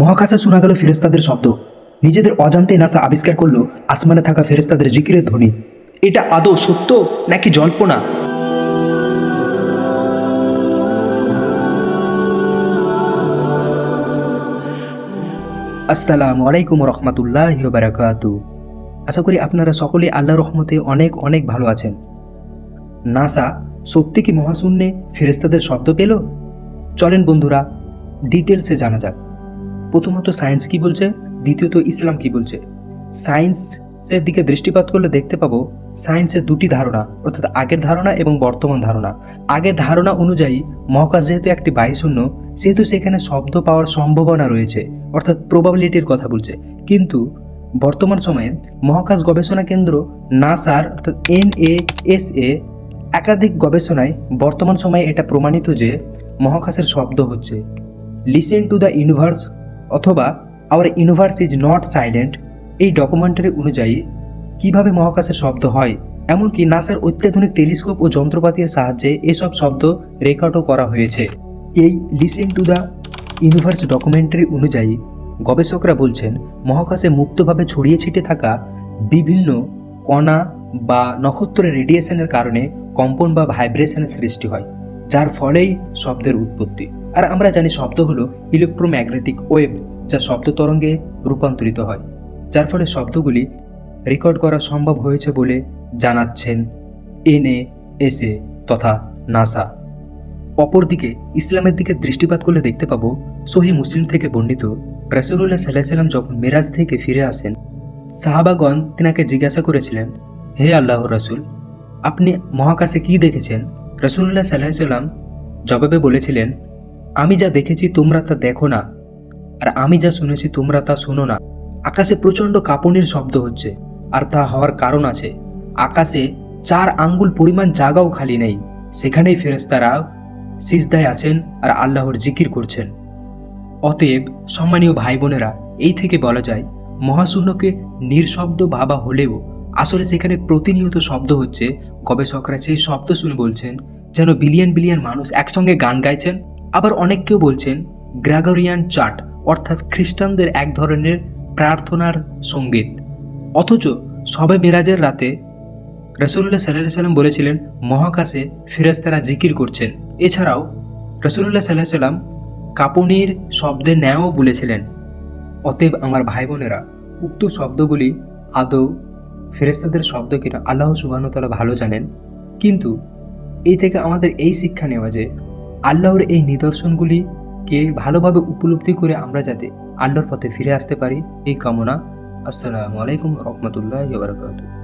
মহাকাশে শোনা গেল ফেরেস্তাদের শব্দ। নিজেদের অজান্তে নাসা আবিষ্কার করল, আসমানে থাকা ফেরেস্তাদের জিকিরের ধ্বনি। এটা আদৌ সত্য নাকি জল্পনা? আসসালামু আলাইকুম রহমতুল্লাহ বারাকাতু আশা করি আপনারা সকলে আল্লাহ রহমতে অনেক অনেক ভালো আছেন। নাসা, সত্যি কি মহাশূন্যে ফেরেস্তাদের শব্দ পেল? চলেন বন্ধুরা ডিটেলসে জানা যাক। প্রথমত সায়েন্স কি বলছে? দ্বিতীয়ত ইসলাম কি বলছে? সায়েন্সের দিকে দৃষ্টিপাত করলে দেখতে পাবো সায়েন্সের দুটি ধারণা, অর্থাৎ আগের ধারণা এবং বর্তমান ধারণা। আগের ধারণা অনুযায়ী মহাকাশ যেহেতু একটি বায়ুশূন্য, সেহেতু সেখানে শব্দ পাওয়ার সম্ভাবনা রয়েছে, অর্থাৎ প্রবাবিলিটির কথা বলছে। কিন্তু বর্তমান সময়ে মহাকাশ গবেষণা কেন্দ্র নাসার, অর্থাৎ এন এ এস এ একাধিক গবেষণায় বর্তমান সময়ে এটা প্রমাণিত যে মহাকাশের শব্দ হচ্ছে। লিসেন টু দ্য ইউনিভার্স অথবা our universe is not silent এই ডকুমেন্টারি অনুযায়ী কীভাবে মহাকাশের শব্দ হয়, এমনকি নাসার অত্যাধুনিক টেলিস্কোপ ও যন্ত্রপাতির সাহায্যে এসব শব্দ রেকর্ডও করা হয়েছে। এই listen to the universe documentary অনুযায়ী গবেষকরা বলছেন, মহাকাশে মুক্তভাবে ছড়িয়ে ছিটে থাকা বিভিন্ন কণা বা নক্ষত্রের রেডিয়েশনের কারণে কম্পন বা ভাইব্রেশনের সৃষ্টি হয়, যার ফলেই শব্দের উৎপত্তি। আর আমরা জানি শব্দ হলো ইলেকট্রোম্যাগনেটিক ওয়েভ যা শব্দ তরঙ্গে রূপান্তরিত হয়, যার ফলে শব্দগুলি রেকর্ড করা সম্ভব হয়েছে বলে জানাচ্ছেন এনএ এসএ তথা নাসা। অপরদিকে, ইসলামের দিকে দৃষ্টিপাত করলে দেখতে পাবো, সহি মুসলিম থেকে বর্ণিত রাসুল্লাহ সাল্লাহ সাল্লাম যখন মেরাজ থেকে ফিরে আসেন, সাহাবাগণ তিনাকে জিজ্ঞাসা করেছিলেন, হে আল্লাহ রাসুল, আপনি মহাকাশে কি দেখেছেন? রসুল্লাহ সাল্লাহ সাল্লাম জবাবে বলেছিলেন আমি যা দেখেছি তোমরা তা দেখো না, আর আমি যা শুনেছি তোমরা তা শোনো না। আকাশে প্রচণ্ড কাঁপুনির শব্দ হচ্ছে, আর তা হওয়ার কারণ আছে। আকাশে চার আঙ্গুল পরিমাণ জায়গাও খালি নেই। সেখানেই ফেরেস্তারা সিজদায় আছেন আর আল্লাহর জিকির করছেন। অতএব সম্মানীয় ভাই বোনেরা এই থেকে বলা যায়, মহাশূন্যকে নির্শব্দ ভাবা হলেও আসলে সেখানে প্রতিনিয়ত শব্দ হচ্ছে। গবেষকরা সেই শব্দ শুনে বলছেন, যেন বিলিয়ন বিলিয়ন মানুষ একসঙ্গে গান গাইছেন। আবার অনেক কেউ বলছেন, গ্রাগরিয়ান চার্ট, অর্থাৎ খ্রিস্টানদের এক ধরনের প্রার্থনার সংগীত। অথচ সবে মেরাজের রাতে রসুল্লাহ সাল্লাহ সাল্লাম বলেছিলেন, মহাকাশে ফিরাস্তারা জিকির করছেন। এছাড়াও রসুল্লাহ সাল্লাহ সাল্লাম কাপনির শব্দের ন্যায়ও বলেছিলেন, অতএব আমার ভাই বোনেরা উক্ত শব্দগুলি আদৌ ফেরেস্তাদের শব্দ কিনা আল্লাহ সুবাহতালা ভালো জানেন। কিন্তু এই থেকে আমাদের এই শিক্ষা নেওয়া যে আল্লাহর এই নিদর্শনগুলিকে ভালোভাবে উপলব্ধি করে আমরা যাতে আল্লাহর পথে ফিরে আসতে পারি, এই কামনা। আসসালামু আলাইকুম রহমতুল্লাহ বারকাতুহ।